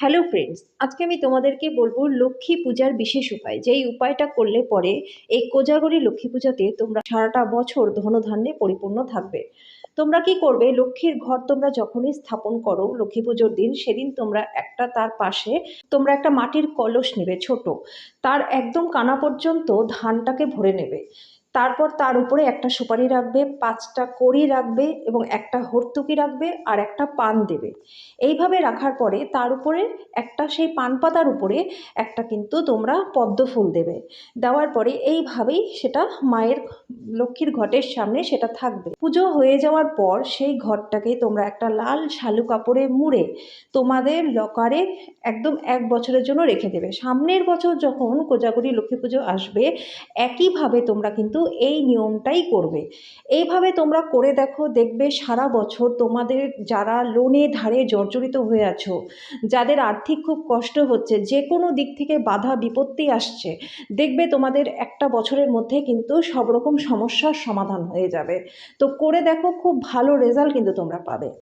Hello friends আজকে আমি তোমাদেরকে বলব লক্ষ্মী পূজার বিশেষ উপায়। যেই উপায়টা করলে পরে এই কোজাগরী লক্ষ্মী পূজাতে তোমরা সারাটা বছর ধনধান্যে পরিপূর্ণ থাকবে। তোমরা কি করবে? লক্ষ্মীর ঘর তোমরা যখনই স্থাপন করো, লক্ষ্মী পুজোর দিন সেদিন তোমরা একটা তার পাশে তোমরা একটা মাটির কলস নেবে ছোট। তার একদম কানা পর্যন্ত ধানটাকে ভরে নেবে। তারপর তার উপরে একটা সুপারি রাখবে, পাঁচটা কড়ি রাখবে এবং একটা হর্তুকি রাখবে আর একটা পান দেবে। এইভাবে রাখার পরে তার উপরে একটা সেই পান পাতার উপরে একটা কিন্তু তোমরা পদ্ম ফুল দেবে। দেওয়ার পরে এইভাবেই সেটা মায়ের লক্ষ্মীর ঘটের সামনে সেটা থাকবে। পুজো হয়ে যাওয়ার পর সেই ঘরটাকে তোমরা একটা লাল শালু কাপড়ে মুড়ে তোমাদের লকারে একদম এক বছরের জন্য রেখে দেবে। সামনের বছর যখন কোজাগরী লক্ষ্মী পুজো আসবে, একইভাবে তোমরা কিন্তু এই নিয়মটাই করবে। এইভাবে তোমরা করে দেখো, দেখবে সারা বছর তোমাদের যারা লোনে ধারে জর্জরিত হয়ে আছো, যাদের আর্থিক খুব কষ্ট হচ্ছে যে কোনো দিক থেকে বাধা, বিপত্তি আসছে, দেখবে তোমাদের একটা বছরের মধ্যে কিন্তু সব রকম সমস্যার সমাধান হয়ে যাবে। তো করে দেখো, খুব ভালো রেজাল্ট কিন্তু তোমরা পাবে।